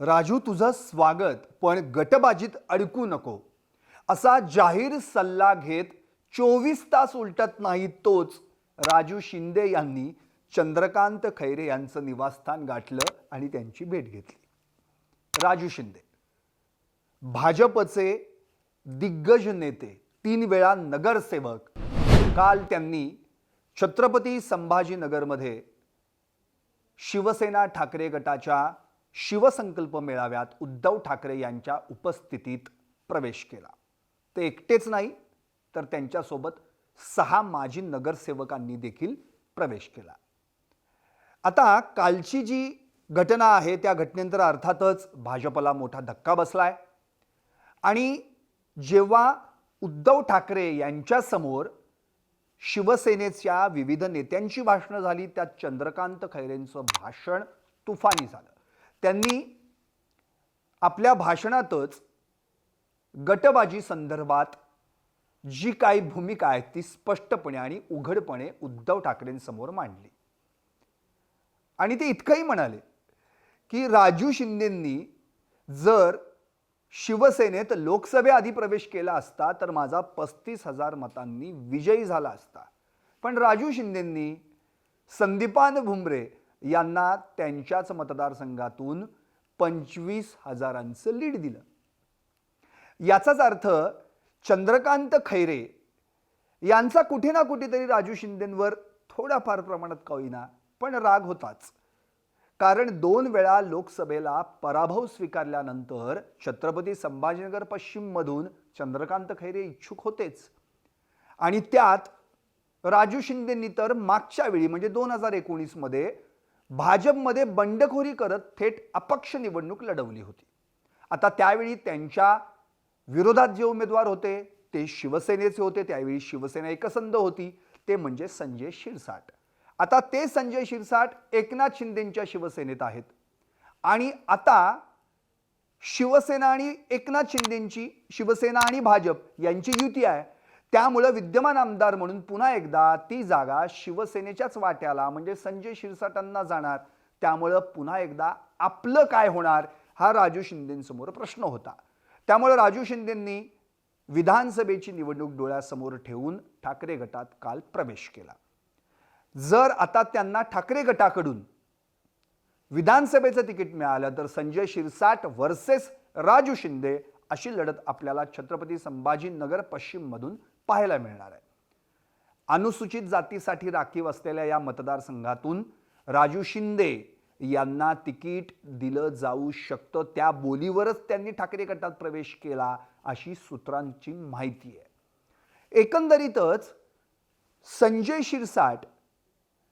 राजू तुझं स्वागत पण गटबाजीत अडकू नको. असा जाहीर सल्ला घेत चोवीस तास उलटत नाही तोच राजू शिंदे यांनी चंद्रकांत खैरे यांचं निवासस्थान गाठलं आणि त्यांची भेट घेतली. राजू शिंदे. भाजपचे दिग्गज नेते तीन वेळा नगरसेवक. काल त्यांनी छत्रपती संभाजीनगरमध्ये शिवसेना ठाकरे गटाच्या शिवसंकल्प मेळाव्यात उद्धव ठाकरे यांच्या उपस्थितीत प्रवेश केला. ते एकटेच नाही तर त्यांच्यासोबत सहा माजी नगरसेवकांनी देखील प्रवेश केला. आता कालची जी घटना आहे त्या घटनेनंतर अर्थातच भाजपला मोठा धक्का बसलाय. आणि जेव्हा उद्धव ठाकरे यांच्यासमोर शिवसेनेच्या विविध नेत्यांची भाषणं झाली त्यात चंद्रकांत खैरेंचं भाषण तुफानी झालं. त्यांनी आपल्या भाषणातच गटबाजी संदर्भात जी काही भूमिका आहे ती स्पष्टपणे आणि उघडपणे उद्धव ठाकरेंसमोर मांडली. आणि ते इतकंही म्हणाले की राजू शिंदेंनी जर शिवसेनेत लोकसभेआधी प्रवेश केला असता तर माझा पस्तीस हजार मतांनी विजयी झाला असता. पण राजू शिंदेंनी संदीपान भुमरे यांना त्यांच्याच मतदारसंघातून पंचवीस हजारांचं लीड दिलं. याचाच अर्थ चंद्रकांत खैरे यांचा कुठे ना कुठेतरी राजू शिंदेंवर थोडाफार प्रमाणात का होईना पण राग होताच. कारण दोन वेळा लोकसभेला पराभव स्वीकारल्यानंतर छत्रपती संभाजीनगर पश्चिममधून चंद्रकांत खैरे इच्छुक होतेच. आणि त्यात राजू शिंदेंनी तर मागच्या वेळी म्हणजे दोन हजार एकोणीसमध्ये भाजपमध्ये बंडखोरी करत थेट अपक्ष निवडणूक लढवली होती. आता त्यावेळी त्यांच्या विरोधात जे उमेदवार होते ते शिवसेनेचे होते त्यावेळी शिवसेना एकसंध होती ते म्हणजे संजय शिरसाट. आता ते संजय शिरसाट एकनाथ शिंदेंच्या शिवसेनेत आहेत. आणि आता शिवसेना आणि एकनाथ शिंदेंची शिवसेना आणि भाजप यांची युती आहे. त्यामुळं विद्यमान आमदार म्हणून पुन्हा एकदा ती जागा शिवसेनेच्याच वाट्याला म्हणजे संजय शिरसाटांना जाणार. त्यामुळं पुन्हा एकदा आपलं काय होणार हा राजू शिंदेंसमोर प्रश्न होता. त्यामुळं राजू शिंदेंनी विधानसभेची निवडणूक डोळ्यासमोर ठेवून ठाकरे गटात काल प्रवेश केला. जर आता त्यांना ठाकरे गटाकडून विधानसभेचं तिकीट मिळालं तर संजय शिरसाट वर्सेस राजू शिंदे अशी लढत आपल्याला छत्रपती संभाजीनगर पश्चिममधून पाहायला मिळणार आहे. अनुसूचित जातीसाठी राखीव असलेल्या या मतदारसंघातून राजू शिंदे यांना तिकीट दिलं जाऊ शकतं. त्या बोलीवरच त्यांनी ठाकरे गटात प्रवेश केला अशी सूत्रांची माहिती आहे. एकंदरीतच संजय शिरसाट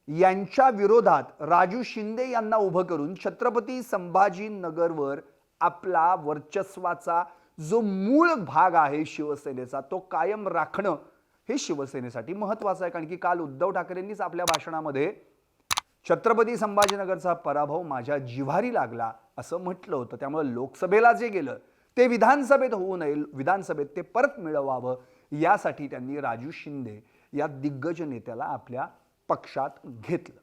यांच्या विरोधात राजू शिंदे यांना उभं करून छत्रपती संभाजीनगरवर आपला वर्चस्वाचा जो मूळ भाग आहे शिवसेनेचा तो कायम राखणं हे शिवसेनेसाठी महत्वाचं आहे. कारण की काल उद्धव ठाकरेंनीच आपल्या भाषणामध्ये छत्रपती संभाजीनगरचा पराभव माझ्या जिव्हारी लागला असं म्हटलं होतं. त्यामुळे लोकसभेला जे गेलं ते विधानसभेत होऊ नये विधानसभेत ते परत मिळवावं यासाठी त्यांनी राजू शिंदे या दिग्गज नेत्याला आपल्या पक्षात घेतलं.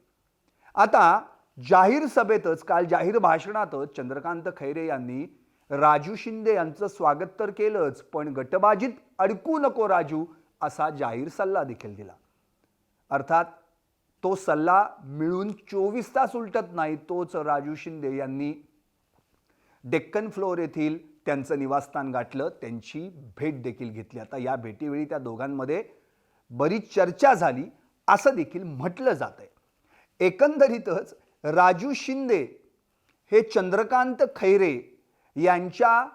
आता जाहीर सभेतच काल जाहीर भाषणातच चंद्रकांत खैरे यांनी राजू शिंदे यांचं स्वागत तर केलंच पण गटबाजीत अडकू नको राजू असा जाहीर सल्ला देखील दिला. अर्थात तो सल्ला मिळून चोवीस तास उलटत नाही तोच राजू शिंदे यांनी डेक्कन फ्लोअर येथील त्यांचं निवासस्थान गाठलं त्यांची भेट देखील घेतली. आता या भेटीवेळी त्या दोघांमध्ये बरीच चर्चा झाली असं देखील म्हटलं जात आहे. एकंदरीतच राजू शिंदे हे चंद्रकांत खैरे यांच्या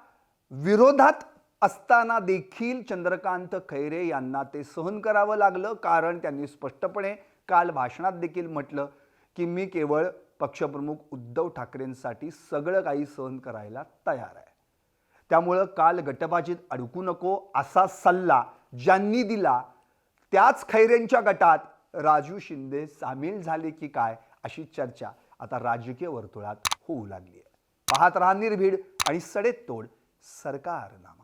विरोधात असताना देखील चंद्रकांत खैरे यांना ते सहन करावं लागलं कारण त्यांनी स्पष्टपणे काल भाषणात देखील म्हटलं की मी केवळ पक्षप्रमुख उद्धव ठाकरेंसाठी सगळं काही सहन करायला तयार आहे. त्यामुळं काल गटबाजीत अडकू नको असा सल्ला ज्यांनी दिला त्याच खैरेंच्या गटात राजू शिंदे सामील झाले की काय अशी चर्चा आता राजकीय वर्तुळात होऊ लागली आहे. पाहत राहा निर्भीड आणि सडेतोड सरकारनामा.